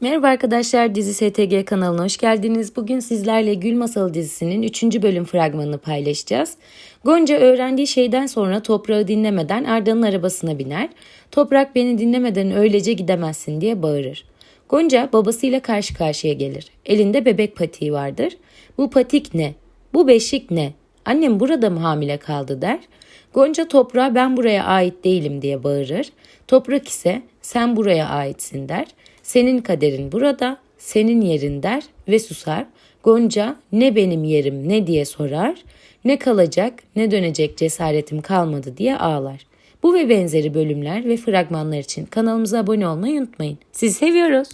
Merhaba arkadaşlar Dizi STG kanalına hoş geldiniz. Bugün sizlerle Gül Masalı dizisinin 3. bölüm fragmanını paylaşacağız. Gonca öğrendiği şeyden sonra toprağı dinlemeden Arda'nın arabasına biner. Toprak beni dinlemeden öylece gidemezsin diye bağırır. Gonca babasıyla karşı karşıya gelir. Elinde bebek patiği vardır. Bu patik ne? Bu beşik ne? Annem burada mı hamile kaldı der. Gonca toprağa ben buraya ait değilim diye bağırır. Toprak ise sen buraya aitsin der. Senin kaderin burada, senin yerin der ve susar. Gonca ne benim yerim ne diye sorar. Ne kalacak ne dönecek cesaretim kalmadı diye ağlar. Bu ve benzeri bölümler ve fragmanlar için kanalımıza abone olmayı unutmayın. Sizi seviyoruz.